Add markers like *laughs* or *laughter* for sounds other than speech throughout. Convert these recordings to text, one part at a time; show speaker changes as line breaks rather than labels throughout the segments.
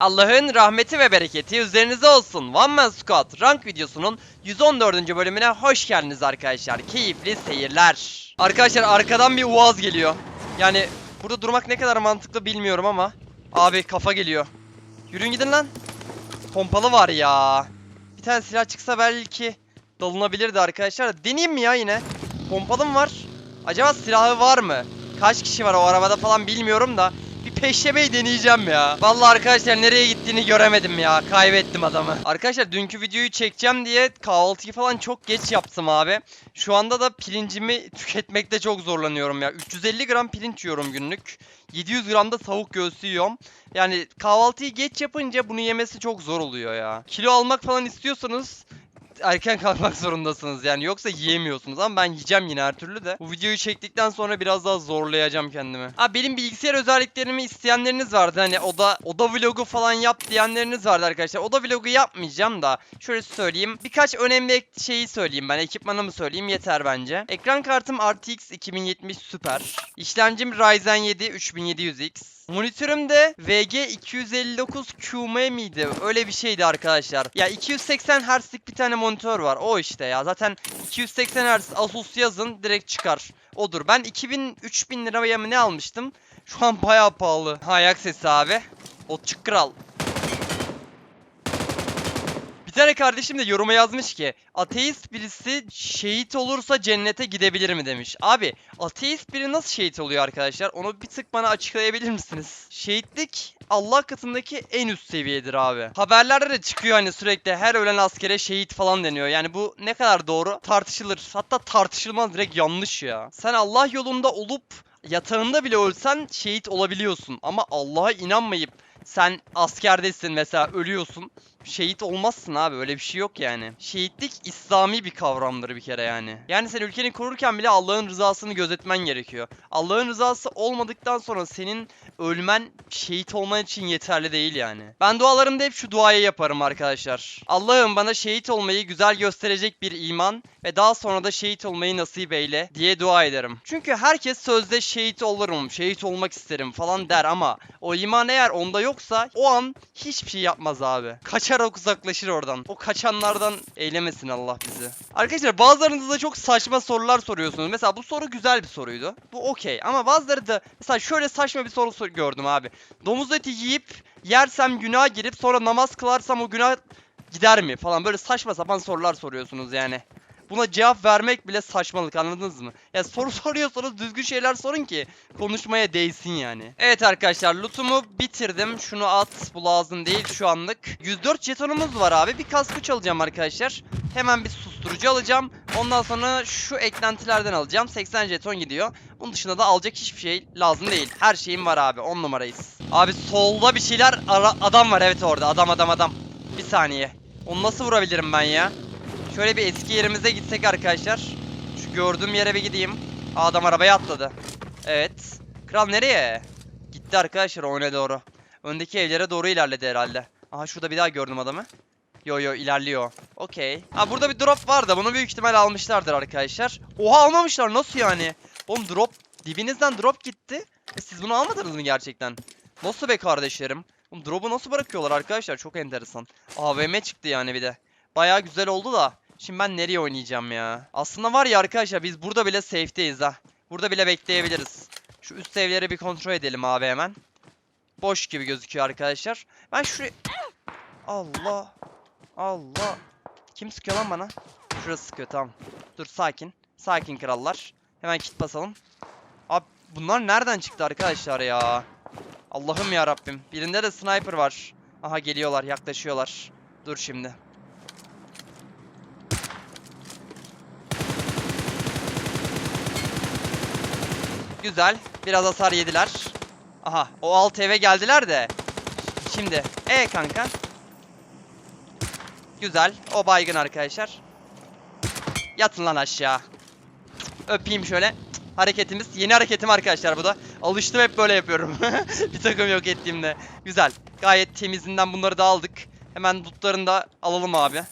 Allah'ın rahmeti ve bereketi üzerinize olsun. One Man Squad rank videosunun 114. bölümüne hoş geldiniz arkadaşlar. Keyifli seyirler. Arkadaşlar arkadan bir uaz geliyor. Yani burada durmak ne kadar mantıklı bilmiyorum ama. Abi kafa geliyor. Yürüyün gidin lan. Pompalı var ya. Bir tane silah çıksa belki dalınabilirdi arkadaşlar. Deneyeyim mi ya yine? Pompalım var. Acaba silahı var mı? Kaç kişi var o arabada falan bilmiyorum da. Bir peşlemeyi deneyeceğim ya. Vallahi arkadaşlar nereye gittiğini göremedim ya. Kaybettim adamı. Arkadaşlar dünkü videoyu çekeceğim diye kahvaltıyı falan çok geç yaptım abi. Şu anda da pirincimi tüketmekte çok zorlanıyorum ya. 350 gram pirinç yiyorum günlük. 700 gram da tavuk göğsü yiyorum. Yani kahvaltıyı geç yapınca bunu yemesi çok zor oluyor ya. Kilo almak falan istiyorsanız erken kalkmak *laughs* zorundasınız yani yoksa yiyemiyorsunuz ama ben yiyeceğim yine her türlü de. Bu videoyu çektikten sonra biraz daha zorlayacağım kendimi. Ha benim bilgisayar özelliklerimi isteyenleriniz vardı hani oda oda vlogu falan yap diyenleriniz vardı arkadaşlar. Oda vlogu yapmayacağım da şöyle söyleyeyim. Birkaç önemli şeyi söyleyeyim ben ekipmanımı söyleyeyim yeter bence. Ekran kartım RTX 2070 Super. İşlemcim Ryzen 7 3700X. Monitörüm de VG 259 QM miydi? Öyle bir şeydi arkadaşlar. Ya 280 Hz'lik bir tane monitör var. O işte ya. Zaten 280 Hz Asus yazın direkt çıkar. Odur. Ben 2000 3000 liraya mı ne almıştım? Şu an bayağı pahalı. Ha, Ayak sesi abi. Otçuk kral. Tane kardeşim de yoruma yazmış ki ateist birisi şehit olursa cennete gidebilir mi demiş. Abi ateist biri nasıl şehit oluyor arkadaşlar? Onu bir tık bana açıklayabilir misiniz? Şehitlik Allah katındaki en üst seviyedir abi. Haberlerde de çıkıyor hani sürekli her ölen askere şehit falan deniyor. Yani bu ne kadar doğru tartışılır. Hatta tartışılmaz direkt yanlış ya. Sen Allah yolunda olup yatağında bile ölsen şehit olabiliyorsun. Ama Allah'a inanmayıp sen askerdesin mesela ölüyorsun. Şehit olmazsın abi öyle bir şey yok yani. Şehitlik İslami bir kavramdır bir kere yani. Yani sen ülkeni korurken bile Allah'ın rızasını gözetmen gerekiyor. Allah'ın rızası olmadıktan sonra senin ölmen şehit olman için yeterli değil yani. Ben dualarımda hep şu duayı yaparım arkadaşlar. Allah'ım bana şehit olmayı güzel gösterecek bir iman ve daha sonra da şehit olmayı nasip eyle diye dua ederim. Çünkü herkes sözde şehit olurum, şehit olmak isterim falan der ama o iman eğer onda yoksa o an hiçbir şey yapmaz abi. Kaçarak uzaklaşır oradan. O kaçanlardan eylemesin Allah bizi. Arkadaşlar bazılarınız da çok saçma sorular soruyorsunuz. Mesela bu soru güzel bir soruydu. Bu okey ama bazıları da mesela şöyle saçma bir soru sor- gördüm abi. Domuz eti yiyip yersem günah girip sonra namaz kılarsam o günah gider mi falan böyle saçma sapan sorular soruyorsunuz yani. Buna cevap vermek bile saçmalık anladınız mı? Ya soru *laughs* soruyorsanız düzgün şeyler sorun ki konuşmaya değsin yani. Evet arkadaşlar lootumu bitirdim. Şunu at bu lazım değil şu anlık. 104 jetonumuz var abi. Bir kaskı çalacağım arkadaşlar. Hemen bir susturucu alacağım. Ondan sonra şu eklentilerden alacağım. 80 jeton gidiyor. Bunun dışında da alacak hiçbir şey lazım değil. Her şeyim var abi 10 numarayız. Abi solda bir şeyler adam var evet orada adam adam adam. Bir saniye. Onu nasıl vurabilirim ben ya? Şöyle bir eski yerimize gitsek arkadaşlar. Şu gördüğüm yere bir gideyim. Adam arabaya atladı. Evet. Kral nereye? Gitti arkadaşlar oyuna doğru. Öndeki evlere doğru ilerledi herhalde. Aha şurada bir daha gördüm adamı. Yo yo ilerliyor. Okey. Ha burada bir drop var da bunu büyük ihtimal almışlardır arkadaşlar. Oha almamışlar nasıl yani? Oğlum drop dibinizden drop gitti. E, siz bunu almadınız mı gerçekten? Nasıl be kardeşlerim? Oğlum drop'u nasıl bırakıyorlar arkadaşlar? Çok enteresan. AVM çıktı yani bir de. Bayağı güzel oldu da. Şimdi ben nereye oynayacağım ya? Aslında var ya arkadaşlar biz burada bile safe'deyiz ha. Burada bile bekleyebiliriz. Şu üst evleri bir kontrol edelim abi hemen. Boş gibi gözüküyor arkadaşlar. Ben şuraya... Allah. Allah. Kim sıkıyor lan bana? Şurası sıkıyor tamam. Dur sakin. Sakin krallar. Hemen kit basalım. Abi bunlar nereden çıktı arkadaşlar ya? Allah'ım ya Rabbim. Birinde de sniper var. Aha geliyorlar, yaklaşıyorlar. Dur şimdi. Güzel. Biraz hasar yediler. Aha o alt eve geldiler de. Şimdi. E kanka. Güzel. O baygın arkadaşlar. Yatın lan aşağı. Öpeyim şöyle. Hareketimiz. Yeni hareketim arkadaşlar bu da. Alıştım hep böyle yapıyorum. *laughs* bir takım yok ettiğimde. Güzel. Gayet temizinden bunları da aldık. Hemen lootlarını da alalım abi.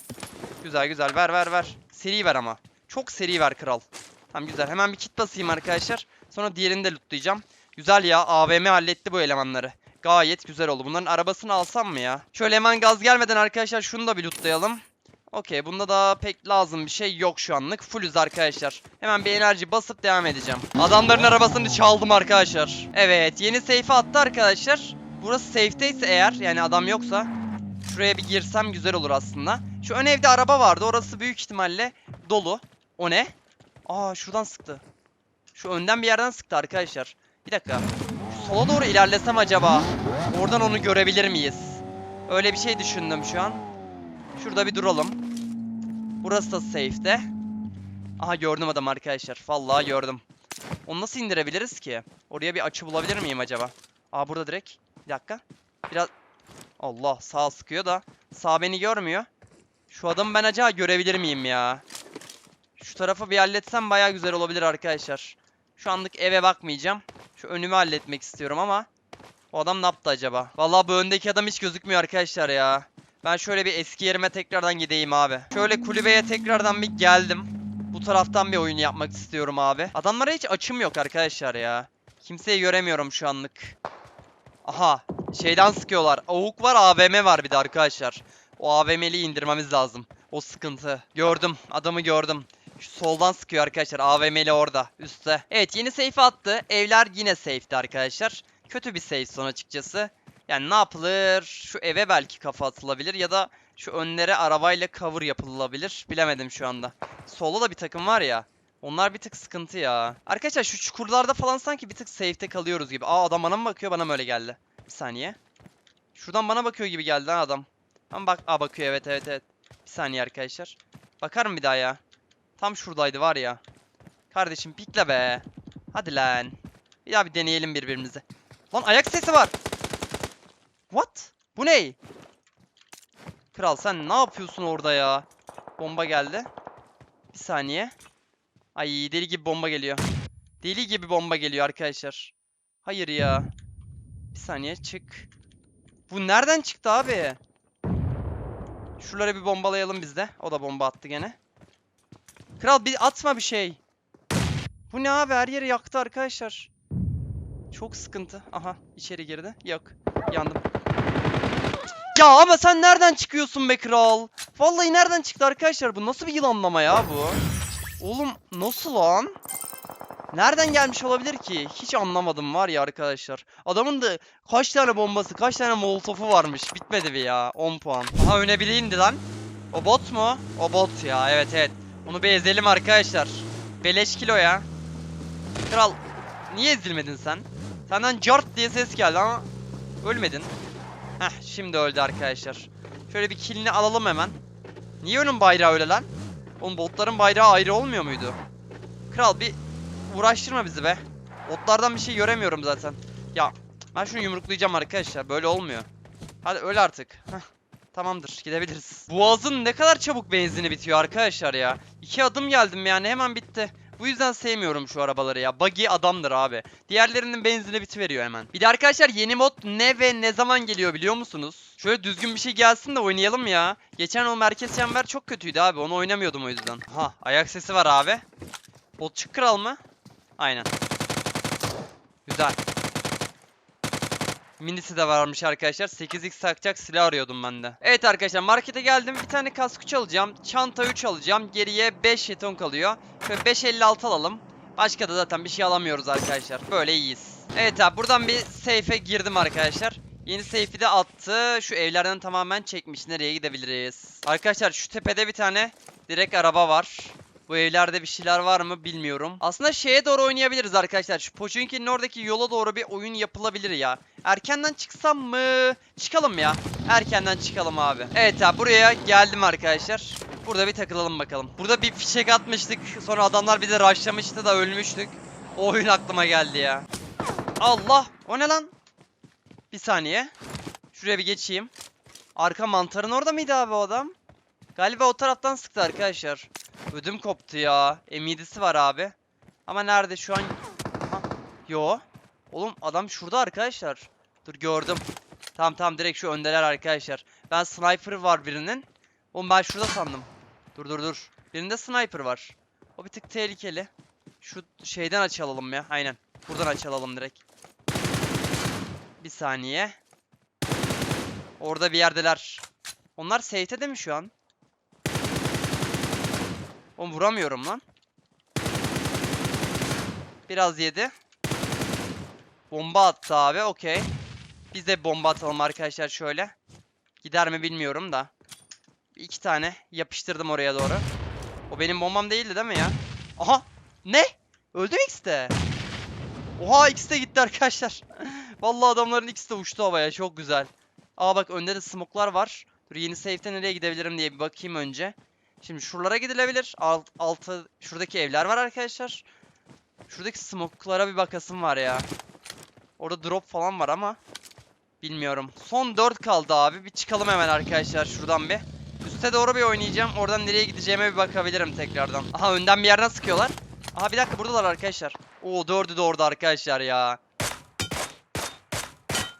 Güzel güzel. Ver ver ver. Seri ver ama. Çok seri ver kral. Tamam güzel. Hemen bir kit basayım arkadaşlar. Sonra diğerini de lootlayacağım. Güzel ya. AVM halletti bu elemanları. Gayet güzel oldu. Bunların arabasını alsam mı ya? Şöyle hemen gaz gelmeden arkadaşlar şunu da bir lootlayalım. Okey bunda da pek lazım bir şey yok şu anlık. Fullüz arkadaşlar. Hemen bir enerji basıp devam edeceğim. Adamların arabasını çaldım arkadaşlar. Evet yeni safe'e attı arkadaşlar. Burası safe'teyse eğer yani adam yoksa şuraya bir girsem güzel olur aslında. Şu ön evde araba vardı. Orası büyük ihtimalle dolu. O ne? Aa şuradan sıktı. Şu önden bir yerden sıktı arkadaşlar. Bir dakika. Şu sola doğru ilerlesem acaba? Oradan onu görebilir miyiz? Öyle bir şey düşündüm şu an. Şurada bir duralım. Burası da safe'de. Aha gördüm adam arkadaşlar. Vallahi gördüm. Onu nasıl indirebiliriz ki? Oraya bir açı bulabilir miyim acaba? Aa burada direkt. Bir dakika. Biraz... Allah sağ sıkıyor da. Sağ beni görmüyor. Şu adamı ben acaba görebilir miyim ya? Şu tarafı bir halletsem baya güzel olabilir arkadaşlar. Şu anlık eve bakmayacağım. Şu önümü halletmek istiyorum ama. O adam ne yaptı acaba? Vallahi bu öndeki adam hiç gözükmüyor arkadaşlar ya. Ben şöyle bir eski yerime tekrardan gideyim abi. Şöyle kulübeye tekrardan bir geldim. Bu taraftan bir oyun yapmak istiyorum abi. Adamlara hiç açım yok arkadaşlar ya. Kimseyi göremiyorum şu anlık. Aha. Şeyden sıkıyorlar. Avuk var AVM var bir de arkadaşlar. O AVM'li indirmemiz lazım. O sıkıntı. Gördüm. Adamı gördüm. Şu soldan sıkıyor arkadaşlar. AVM'li orada. Üstte. Evet yeni safe attı. Evler yine safe'ti arkadaşlar. Kötü bir safe son açıkçası. Yani ne yapılır? Şu eve belki kafa atılabilir ya da şu önlere arabayla cover yapılabilir. Bilemedim şu anda. Solda da bir takım var ya. Onlar bir tık sıkıntı ya. Arkadaşlar şu çukurlarda falan sanki bir tık safe'te kalıyoruz gibi. Aa adam bana mı bakıyor? Bana mı öyle geldi? Bir saniye. Şuradan bana bakıyor gibi geldi ha adam. Ama bak aa bakıyor evet evet evet. Bir saniye arkadaşlar. Bakarım bir daha ya. Tam şuradaydı var ya. Kardeşim pikle be. Hadi lan. Bir daha bir deneyelim birbirimizi. Lan ayak sesi var. What? Bu ne? Kral sen ne yapıyorsun orada ya? Bomba geldi. Bir saniye. Ay deli gibi bomba geliyor. Deli gibi bomba geliyor arkadaşlar. Hayır ya. Bir saniye çık. Bu nereden çıktı abi? Şuraları bir bombalayalım biz de. O da bomba attı gene. Kral bir atma bir şey. Bu ne abi her yeri yaktı arkadaşlar. Çok sıkıntı. Aha içeri girdi. Yok. Yandım. Ya ama sen nereden çıkıyorsun be kral? Vallahi nereden çıktı arkadaşlar? Bu nasıl bir yılanlama ya bu? Oğlum nasıl lan? Nereden gelmiş olabilir ki? Hiç anlamadım var ya arkadaşlar. Adamın da kaç tane bombası, kaç tane molotofu varmış. Bitmedi bir ya. 10 puan. Aha öne biri indi lan. O bot mu? O bot ya. Evet evet. Onu bir ezelim arkadaşlar. Beleş kilo ya. Kral niye ezilmedin sen? Senden cart diye ses geldi ama ölmedin. Heh şimdi öldü arkadaşlar. Şöyle bir kilini alalım hemen. Niye onun bayrağı öyle lan? Oğlum botların bayrağı ayrı olmuyor muydu? Kral bir uğraştırma bizi be. Botlardan bir şey göremiyorum zaten. Ya ben şunu yumruklayacağım arkadaşlar. Böyle olmuyor. Hadi öl artık. Heh. Tamamdır gidebiliriz. Boğazın ne kadar çabuk benzini bitiyor arkadaşlar ya. İki adım geldim yani hemen bitti. Bu yüzden sevmiyorum şu arabaları ya. Buggy adamdır abi. Diğerlerinin benzini bitiveriyor hemen. Bir de arkadaşlar yeni mod ne ve ne zaman geliyor biliyor musunuz? Şöyle düzgün bir şey gelsin de oynayalım ya. Geçen o merkez çember çok kötüydü abi. Onu oynamıyordum o yüzden. Ha ayak sesi var abi. Botçuk kral mı? Aynen. Güzel. Minisi de varmış arkadaşlar. 8x takacak silah arıyordum ben de. Evet arkadaşlar markete geldim. Bir tane kask 3 alacağım. Çanta 3 alacağım. Geriye 5 jeton kalıyor. Şöyle 5.56 alalım. Başka da zaten bir şey alamıyoruz arkadaşlar. Böyle iyiyiz. Evet abi buradan bir safe'e girdim arkadaşlar. Yeni safe'i de attı. Şu evlerden tamamen çekmiş. Nereye gidebiliriz? Arkadaşlar şu tepede bir tane direkt araba var. Bu evlerde bir şeyler var mı bilmiyorum. Aslında şeye doğru oynayabiliriz arkadaşlar. Şu Pochinki'nin oradaki yola doğru bir oyun yapılabilir ya. Erkenden çıksam mı? Çıkalım ya. Erkenden çıkalım abi. Evet abi buraya geldim arkadaşlar. Burada bir takılalım bakalım. Burada bir fişek atmıştık. Sonra adamlar bizi rushlamıştı da ölmüştük. O oyun aklıma geldi ya. Allah! O ne lan? Bir saniye. Şuraya bir geçeyim. Arka mantarın orada mıydı abi o adam? Galiba o taraftan sıktı arkadaşlar. Ödüm koptu ya. M7'si var abi. Ama nerede şu an? Aha. Yo. Oğlum adam şurada arkadaşlar. Dur gördüm. Tamam tamam direkt şu öndeler arkadaşlar. Ben sniper var birinin. Oğlum ben şurada sandım. Dur dur dur. Birinde sniper var. O bir tık tehlikeli. Şu şeyden açılalım ya. Aynen. Buradan açılalım direkt. Bir saniye. Orada bir yerdeler. Onlar safe'te mi şu an? Oğlum vuramıyorum lan. Biraz yedi. Bomba attı abi. Okey. Biz de bomba atalım arkadaşlar şöyle. Gider mi bilmiyorum da. İki tane yapıştırdım oraya doğru. O benim bombam değildi değil mi ya? Aha! Ne? Öldü mü ikisi de? Oha ikisi de gitti arkadaşlar. *laughs* Vallahi adamların ikisi de uçtu havaya. Çok güzel. Aa bak önde de smoke'lar var. Dur yeni safe'te nereye gidebilirim diye bir bakayım önce. Şimdi şuralara gidilebilir. Alt, altı şuradaki evler var arkadaşlar. Şuradaki smoke'lara bir bakasım var ya. Orada drop falan var ama bilmiyorum. Son 4 kaldı abi. Bir çıkalım hemen arkadaşlar şuradan bir. Üste doğru bir oynayacağım. Oradan nereye gideceğime bir bakabilirim tekrardan. Aha önden bir yerden sıkıyorlar. Aha bir dakika buradalar arkadaşlar. Oo dördü de orada arkadaşlar ya.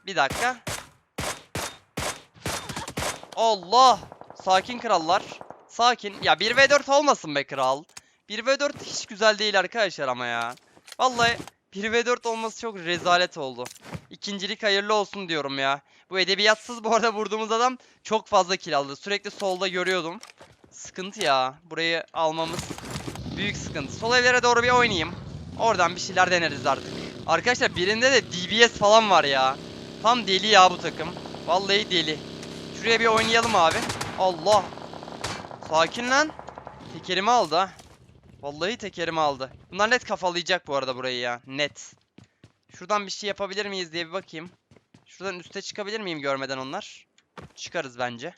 Bir dakika. Allah. Sakin krallar. Sakin. Ya 1v4 olmasın be kral. 1v4 hiç güzel değil arkadaşlar ama ya. Vallahi 1v4 olması çok rezalet oldu. İkincilik hayırlı olsun diyorum ya. Bu edebiyatsız bu arada vurduğumuz adam çok fazla kill aldı. Sürekli solda görüyordum. Sıkıntı ya. Burayı almamız büyük sıkıntı. Sol evlere doğru bir oynayayım. Oradan bir şeyler deneriz artık. Arkadaşlar birinde de DBS falan var ya. Tam deli ya bu takım. Vallahi deli. Şuraya bir oynayalım abi. Allah. Sakin lan. Tekerimi aldı ha. Vallahi tekerimi aldı. Bunlar net kafalayacak bu arada burayı ya. Net. Şuradan bir şey yapabilir miyiz diye bir bakayım. Şuradan üste çıkabilir miyim görmeden onlar? Çıkarız bence.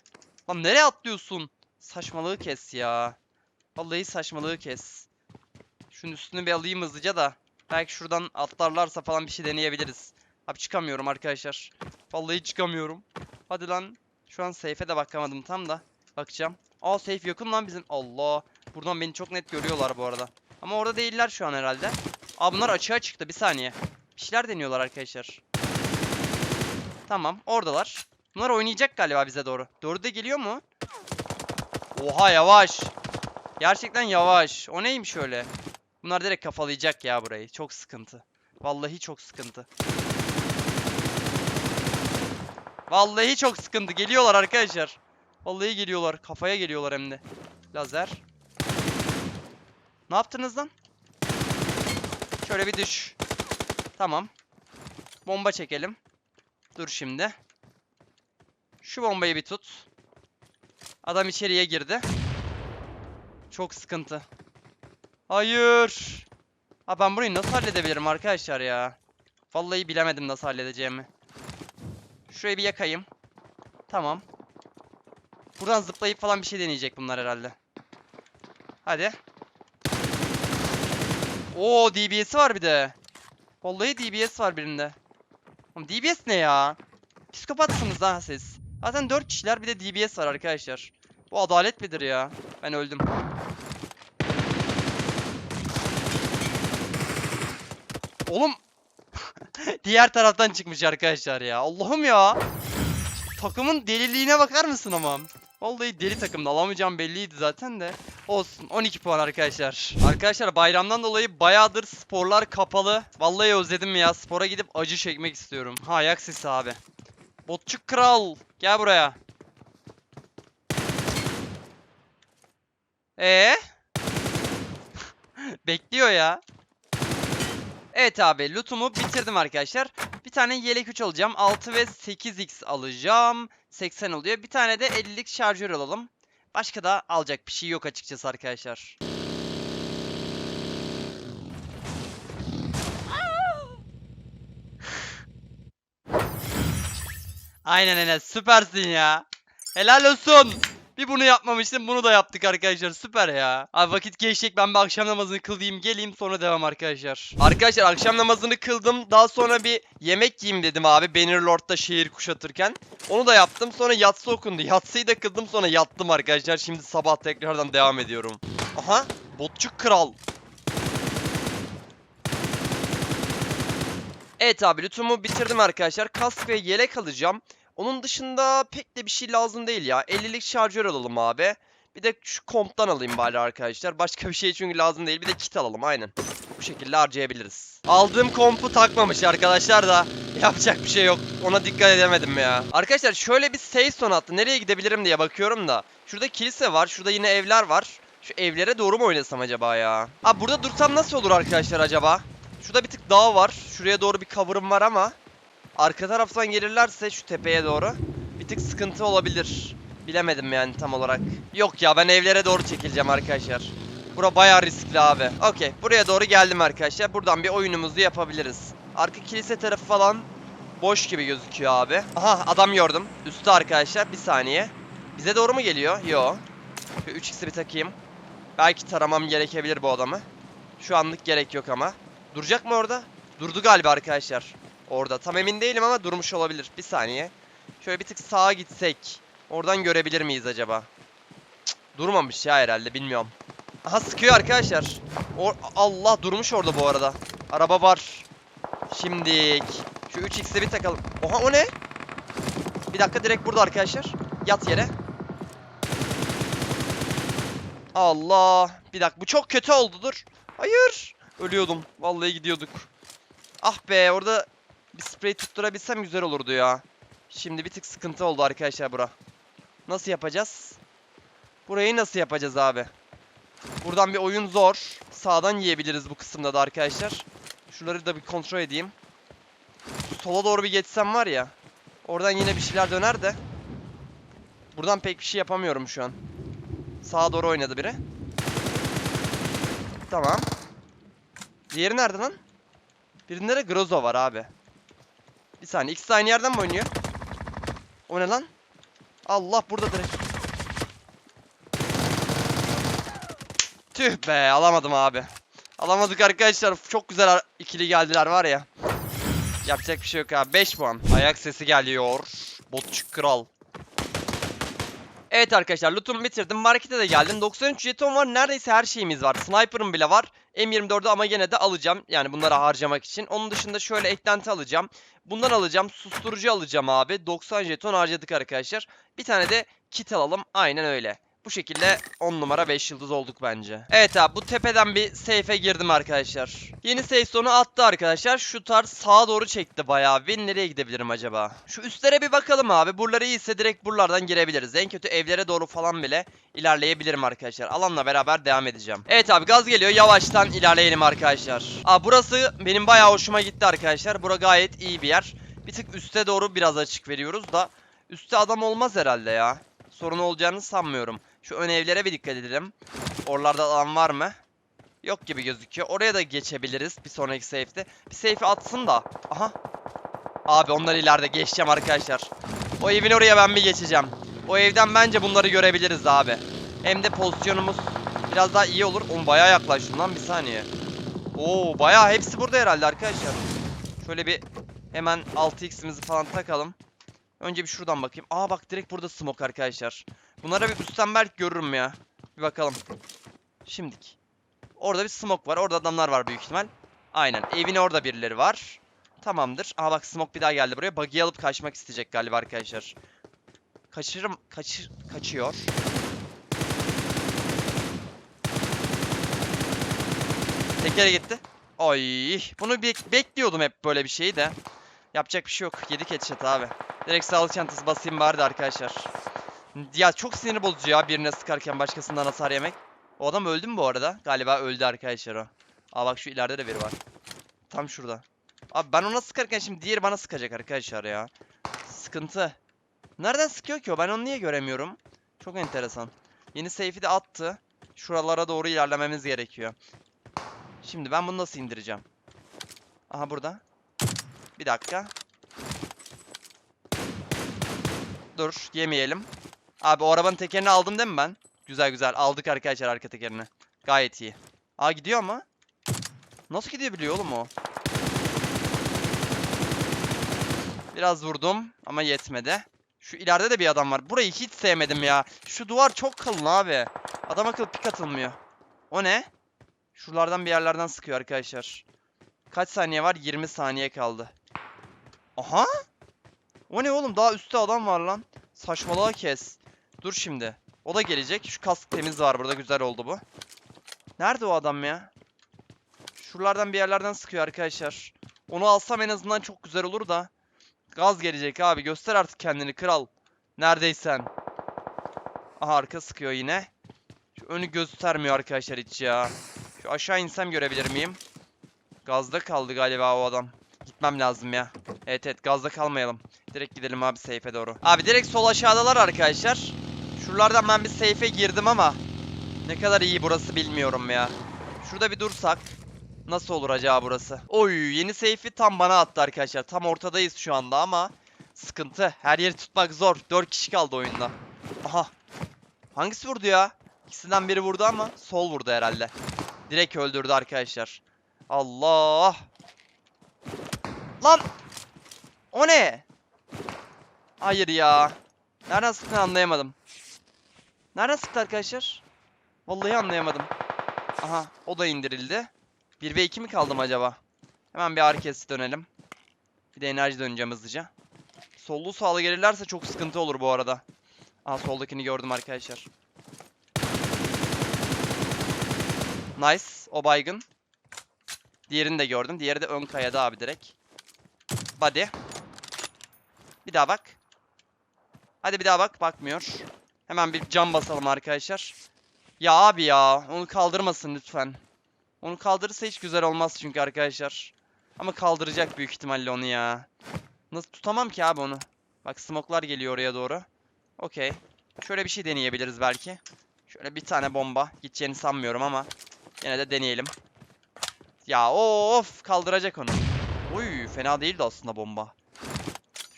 Lan nereye atlıyorsun? Saçmalığı kes ya. Vallahi saçmalığı kes. Şunun üstünü bir alayım hızlıca da. Belki şuradan atlarlarsa falan bir şey deneyebiliriz. Abi çıkamıyorum arkadaşlar. Vallahi çıkamıyorum. Hadi lan. Şu an safe'e de bakamadım tam da. Bakacağım. Aa safe yakın lan bizim. Allah. Buradan beni çok net görüyorlar bu arada. Ama orada değiller şu an herhalde. Aa bunlar açığa çıktı. Bir saniye. Bir şeyler deniyorlar arkadaşlar. Tamam oradalar. Bunlar oynayacak galiba bize doğru. Doğru da geliyor mu? Oha yavaş. Gerçekten yavaş. O neymiş öyle? Bunlar direkt kafalayacak ya burayı. Çok sıkıntı. Vallahi çok sıkıntı. Vallahi çok sıkıntı. Geliyorlar arkadaşlar. Vallahi geliyorlar. Kafaya geliyorlar hem de. Lazer. Ne yaptınız lan? Şöyle bir düş. Tamam. Bomba çekelim. Dur şimdi. Şu bombayı bir tut. Adam içeriye girdi. Çok sıkıntı. Hayır. Ha ben burayı nasıl halledebilirim arkadaşlar ya? Vallahi bilemedim nasıl halledeceğimi. Şurayı bir yakayım. Tamam. Buradan zıplayıp falan bir şey deneyecek bunlar herhalde. Hadi. Oo DBS'i var bir de. Vallahi DBS var birinde. Oğlum DBS ne ya? Psikopatsınız ha siz. Zaten 4 kişiler bir de DBS var arkadaşlar. Bu adalet midir ya? Ben öldüm. Oğlum. *laughs* Diğer taraftan çıkmış arkadaşlar ya. Allah'ım ya. Takımın deliliğine bakar mısın ama? Vallahi deli takımda alamayacağım belliydi zaten de. Olsun 12 puan arkadaşlar. Arkadaşlar bayramdan dolayı bayağıdır sporlar kapalı. Vallahi özledim ya. Spora gidip acı çekmek istiyorum. Ha ayak sesi abi. Botçuk kral. Gel buraya. Ee? *laughs* Bekliyor ya. Evet abi lootumu bitirdim arkadaşlar. Bir tane yelek 3 alacağım. 6 ve 8x alacağım. 80 oluyor. Bir tane de 50'lik şarjör alalım. Başka da alacak bir şey yok açıkçası arkadaşlar. Aynen Enes süpersin ya. Helal olsun. Bir bunu yapmamıştım bunu da yaptık arkadaşlar süper ya. Abi vakit geçecek ben bir akşam namazını kılayım geleyim sonra devam arkadaşlar. Arkadaşlar akşam namazını kıldım daha sonra bir yemek yiyeyim dedim abi Bannerlord'da şehir kuşatırken. Onu da yaptım sonra yatsı okundu. Yatsıyı da kıldım sonra yattım arkadaşlar şimdi sabah tekrardan devam ediyorum. Aha botçuk kral. Evet abi lütumu bitirdim arkadaşlar. Kask ve yelek alacağım. Onun dışında pek de bir şey lazım değil ya. 50'lik şarjör alalım abi. Bir de şu komptan alayım bari arkadaşlar. Başka bir şey çünkü lazım değil. Bir de kit alalım aynen. Bu şekilde harcayabiliriz. Aldığım kompu takmamış arkadaşlar da. *laughs* Yapacak bir şey yok. Ona dikkat edemedim ya. Arkadaşlar şöyle bir save son attı. Nereye gidebilirim diye bakıyorum da. Şurada kilise var. Şurada yine evler var. Şu evlere doğru mu oynasam acaba ya? Abi burada dursam nasıl olur arkadaşlar acaba? Şurada bir tık dağ var. Şuraya doğru bir cover'ım var ama. Arka taraftan gelirlerse şu tepeye doğru. Bir tık sıkıntı olabilir. Bilemedim yani tam olarak. Yok ya ben evlere doğru çekileceğim arkadaşlar. Bura bayağı riskli abi. Okey buraya doğru geldim arkadaşlar. Buradan bir oyunumuzu yapabiliriz. Arka kilise tarafı falan boş gibi gözüküyor abi. Aha adam gördüm. Üstte arkadaşlar bir saniye. Bize doğru mu geliyor? Yo. Şu 3x'i bir takayım. Belki taramam gerekebilir bu adamı. Şu anlık gerek yok ama. Duracak mı orada? Durdu galiba arkadaşlar. Orada. Tam emin değilim ama durmuş olabilir. Bir saniye. Şöyle bir tık sağa gitsek. Oradan görebilir miyiz acaba? Cık, durmamış ya herhalde bilmiyorum. Aha sıkıyor arkadaşlar. O Allah durmuş orada bu arada. Araba var. Şimdik. Şu 3x'e bir takalım. Oha o ne? Bir dakika direkt burada arkadaşlar. Yat yere. Allah. Bir dakika bu çok kötü oldu dur. Hayır. Ölüyordum. Vallahi gidiyorduk. Ah be orada bir sprey tutturabilsem güzel olurdu ya. Şimdi bir tık sıkıntı oldu arkadaşlar bura. Nasıl yapacağız? Burayı nasıl yapacağız abi? Buradan bir oyun zor. Sağdan yiyebiliriz bu kısımda da arkadaşlar. Şuraları da bir kontrol edeyim. Sola doğru bir geçsem var ya. Oradan yine bir şeyler döner de. Buradan pek bir şey yapamıyorum şu an. Sağa doğru oynadı biri. Tamam. Diğeri nerede lan? Birinde de Grozo var abi. Bir saniye. İkisi aynı yerden mi oynuyor? O ne lan? Allah burada direkt. Tüh be alamadım abi. Alamadık arkadaşlar. Çok güzel ikili geldiler var ya. Yapacak bir şey yok abi. 5 puan. Ayak sesi geliyor. Botçuk kral. Evet arkadaşlar lootumu bitirdim. Markete de geldim. 93 jeton var. Neredeyse her şeyimiz var. Sniper'ım bile var. M24'ü ama gene de alacağım. Yani bunları harcamak için. Onun dışında şöyle eklenti alacağım. Bundan alacağım. Susturucu alacağım abi. 90 jeton harcadık arkadaşlar. Bir tane de kit alalım. Aynen öyle. Bu şekilde 10 numara 5 yıldız olduk bence. Evet abi bu tepeden bir safe'e girdim arkadaşlar. Yeni safe sonu attı arkadaşlar. Şu tarz sağa doğru çekti bayağı. Ben nereye gidebilirim acaba? Şu üstlere bir bakalım abi. Buraları iyiyse direkt buralardan girebiliriz. En kötü evlere doğru falan bile ilerleyebilirim arkadaşlar. Alanla beraber devam edeceğim. Evet abi gaz geliyor. Yavaştan ilerleyelim arkadaşlar. Aa burası benim bayağı hoşuma gitti arkadaşlar. Bura gayet iyi bir yer. Bir tık üste doğru biraz açık veriyoruz da üstte adam olmaz herhalde ya. Sorun olacağını sanmıyorum. Şu ön evlere bir dikkat edelim. Oralarda adam var mı? Yok gibi gözüküyor. Oraya da geçebiliriz bir sonraki safe'de. Bir safe atsın da. Aha. Abi onlar ileride geçeceğim arkadaşlar. O evin oraya ben bir geçeceğim. O evden bence bunları görebiliriz abi. Hem de pozisyonumuz biraz daha iyi olur. Oğlum bayağı yaklaştım lan bir saniye. Oo bayağı hepsi burada herhalde arkadaşlar. Şöyle bir hemen 6x'imizi falan takalım. Önce bir şuradan bakayım. Aa bak direkt burada smoke arkadaşlar. Bunlara bir üstten belki görürüm ya. Bir bakalım. Şimdik. Orada bir smoke var. Orada adamlar var büyük ihtimal. Aynen. Evin orada birileri var. Tamamdır. Aa bak smoke bir daha geldi buraya. Buggy'i alıp kaçmak isteyecek galiba arkadaşlar. Kaçırırım. Kaçır, kaçıyor. Tekere gitti. Ay, bunu bek- bekliyordum hep böyle bir şeyi de. Yapacak bir şey yok. Yedik headshot abi. Direkt sağlık çantası basayım bari de arkadaşlar. Ya çok sinir bozucu ya birine sıkarken başkasından hasar yemek. O adam öldü mü bu arada? Galiba öldü arkadaşlar o. Aa bak şu ileride de biri var. Tam şurada. Abi ben ona sıkarken şimdi diğeri bana sıkacak arkadaşlar ya. Sıkıntı. Nereden sıkıyor ki o? Ben onu niye göremiyorum? Çok enteresan. Yeni safe'i de attı. Şuralara doğru ilerlememiz gerekiyor. Şimdi ben bunu nasıl indireceğim? Aha burada. Bir dakika. Dur yemeyelim. Abi o arabanın tekerini aldım değil mi ben? Güzel güzel aldık arkadaşlar arka tekerini. Gayet iyi. Aa gidiyor ama. Nasıl gidebiliyor oğlum o? Biraz vurdum ama yetmedi. Şu ileride de bir adam var. Burayı hiç sevmedim ya. Şu duvar çok kalın abi. Adam akıllı pik atılmıyor. O ne? Şuralardan bir yerlerden sıkıyor arkadaşlar. Kaç saniye var? 20 saniye kaldı. Aha! O ne oğlum? Daha üstte adam var lan. Saçmalığa kes. Dur şimdi. O da gelecek. Şu kask temiz var burada. Güzel oldu bu. Nerede o adam ya? Şuralardan bir yerlerden sıkıyor arkadaşlar. Onu alsam en azından çok güzel olur da. Gaz gelecek abi. Göster artık kendini kral. Neredeysen. Aha arka sıkıyor yine. Şu önü göstermiyor arkadaşlar hiç ya. Şu aşağı insem görebilir miyim? Gazda kaldı galiba o adam. Gitmem lazım ya. Evet evet gazda kalmayalım. Direkt gidelim abi seyfe doğru. Abi direkt sol aşağıdalar arkadaşlar. Şuralardan ben bir seyfe girdim ama ne kadar iyi burası bilmiyorum ya. Şurada bir dursak. Nasıl olur acaba burası? Oy yeni seyfi tam bana attı arkadaşlar. Tam ortadayız şu anda ama sıkıntı. Her yeri tutmak zor. 4 kişi kaldı oyunda. Aha. Hangisi vurdu ya? İkisinden biri vurdu ama sol vurdu herhalde. Direkt öldürdü arkadaşlar. Allah. Lan. O ne? Hayır ya. Nereden sıktığını anlayamadım. Nereden sıktı arkadaşlar? Vallahi anlayamadım. Aha o da indirildi. 1 ve 2 mi kaldım acaba? Hemen bir arkesi dönelim. Bir de enerji döneceğim hızlıca. Sollu sağlı gelirlerse çok sıkıntı olur bu arada. Aha soldakini gördüm arkadaşlar. Nice. O baygın. Diğerini de gördüm. Diğeri de ön kayada abi direkt. Body. Bir daha bak. Hadi bir daha bak. Bakmıyor. Hemen bir cam basalım arkadaşlar. Ya abi ya. Onu kaldırmasın lütfen. Onu kaldırırsa hiç güzel olmaz çünkü arkadaşlar. Ama kaldıracak büyük ihtimalle onu ya. Nasıl tutamam ki abi onu. Bak smoklar geliyor oraya doğru. Okey. Şöyle bir şey deneyebiliriz belki. Şöyle bir tane bomba. Gideceğini sanmıyorum ama. Yine de deneyelim. Ya of kaldıracak onu. Uy fena değildi aslında bomba.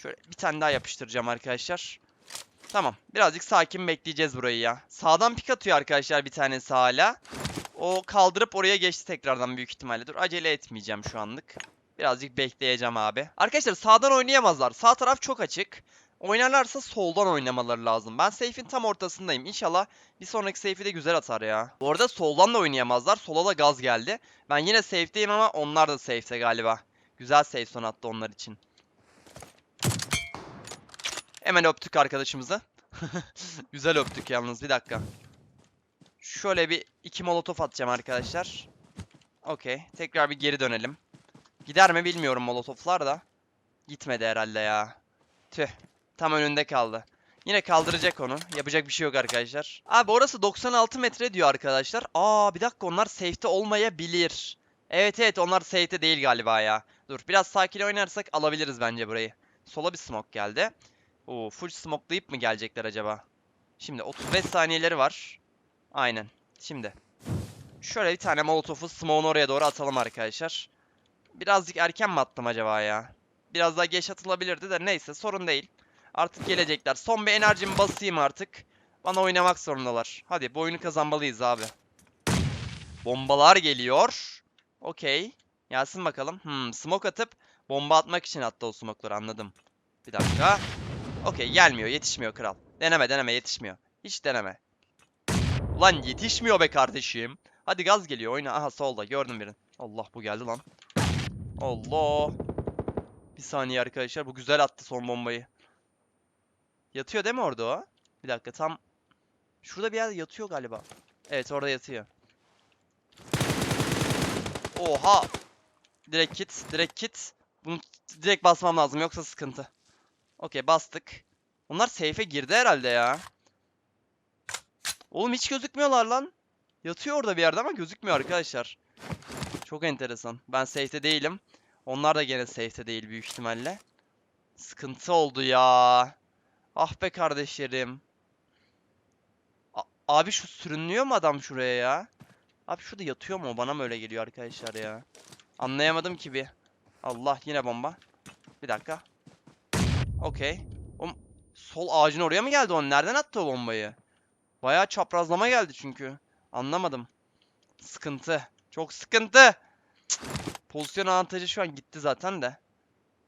Şöyle bir tane daha yapıştıracağım arkadaşlar. Tamam. Birazcık sakin bekleyeceğiz burayı ya. Sağdan pik atıyor arkadaşlar bir tanesi hala. O kaldırıp oraya geçti tekrardan büyük ihtimalle. Dur acele etmeyeceğim şu anlık. Birazcık bekleyeceğim abi. Arkadaşlar sağdan oynayamazlar. Sağ taraf çok açık. Oynarlarsa soldan oynamaları lazım. Ben safe'in tam ortasındayım. İnşallah bir sonraki safe'i de güzel atar ya. Bu arada soldan da oynayamazlar. Sola da gaz geldi. Ben yine safe'deyim ama onlar da safe'te galiba. Güzel safe son attı onlar için. Hemen öptük arkadaşımızı. *laughs* güzel öptük yalnız bir dakika. Şöyle bir iki molotof atacağım arkadaşlar. Okey. Tekrar bir geri dönelim. Gider mi bilmiyorum molotoflar da. Gitmedi herhalde ya. Tüh. Tam önünde kaldı. Yine kaldıracak onu. Yapacak bir şey yok arkadaşlar. Abi orası 96 metre diyor arkadaşlar. Aa bir dakika onlar safe'te olmayabilir. Evet evet onlar safe'te değil galiba ya. Dur biraz sakin oynarsak alabiliriz bence burayı. Sola bir smoke geldi. Oo full smokelayıp mı gelecekler acaba? Şimdi 35 saniyeleri var. Aynen. Şimdi. Şöyle bir tane molotofu smoke'un oraya doğru atalım arkadaşlar. Birazcık erken mi attım acaba ya? Biraz daha geç atılabilirdi de neyse sorun değil. Artık gelecekler. Son bir enerjimi basayım artık. Bana oynamak zorundalar. Hadi bu oyunu kazanmalıyız abi. Bombalar geliyor. Okey. Gelsin bakalım. Hmm, smoke atıp bomba atmak için attı o smoke'ları anladım. Bir dakika. Okey gelmiyor yetişmiyor kral. Deneme deneme yetişmiyor. Hiç deneme. Ulan yetişmiyor be kardeşim. Hadi gaz geliyor oyna. Aha solda gördüm birini. Allah bu geldi lan. Allah. Bir saniye arkadaşlar bu güzel attı son bombayı. Yatıyor değil mi orada o? Bir dakika tam şurada bir yerde yatıyor galiba. Evet orada yatıyor. Oha. Direkt kit, direkt kit. Bunu direkt basmam lazım yoksa sıkıntı. Okey bastık. Onlar safe'e girdi herhalde ya. Oğlum hiç gözükmüyorlar lan. Yatıyor orada bir yerde ama gözükmüyor arkadaşlar. Çok enteresan. Ben safe'te değilim. Onlar da gene safe'te değil büyük ihtimalle. Sıkıntı oldu ya. Ah be kardeşlerim. A- abi şu sürünüyor mu adam şuraya ya? Abi şurada yatıyor mu? Bana mı öyle geliyor arkadaşlar ya? Anlayamadım ki bir. Allah yine bomba. Bir dakika. Okey. Sol ağacın oraya mı geldi o? Nereden attı o bombayı? Bayağı çaprazlama geldi çünkü. Anlamadım. Sıkıntı. Çok sıkıntı. Cık. Pozisyon avantajı şu an gitti zaten de.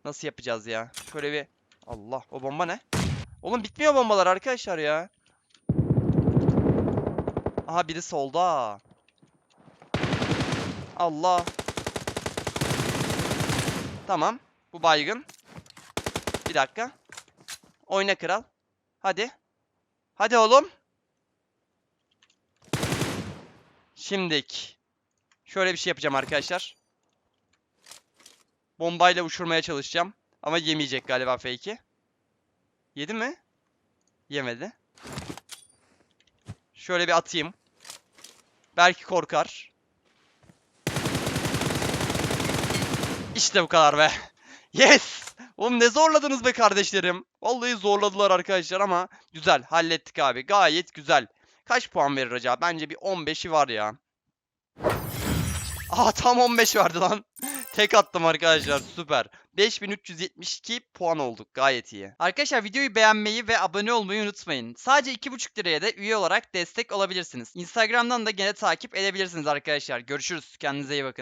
Nasıl yapacağız ya? Şöyle bir... Allah o bomba ne? Oğlum bitmiyor bombalar arkadaşlar ya. Aha biri solda. Allah. Tamam. Bu baygın. Bir dakika. Oyna kral. Hadi. Hadi oğlum. Şimdik. Şöyle bir şey yapacağım arkadaşlar. Bombayla uçurmaya çalışacağım. Ama yemeyecek galiba fake'i. Yedi mi? Yemedi. Şöyle bir atayım. Belki korkar. İşte bu kadar be. *laughs* Yes! Oğlum ne zorladınız be kardeşlerim. Vallahi zorladılar arkadaşlar ama güzel hallettik abi. Gayet güzel. Kaç puan verir acaba? Bence bir 15'i var ya. Aa tam 15 verdi lan. *laughs* Tek attım arkadaşlar süper. 5372 puan olduk gayet iyi. Arkadaşlar videoyu beğenmeyi ve abone olmayı unutmayın. Sadece 2,5 liraya da üye olarak destek olabilirsiniz. Instagram'dan da gene takip edebilirsiniz arkadaşlar. Görüşürüz. Kendinize iyi bakın.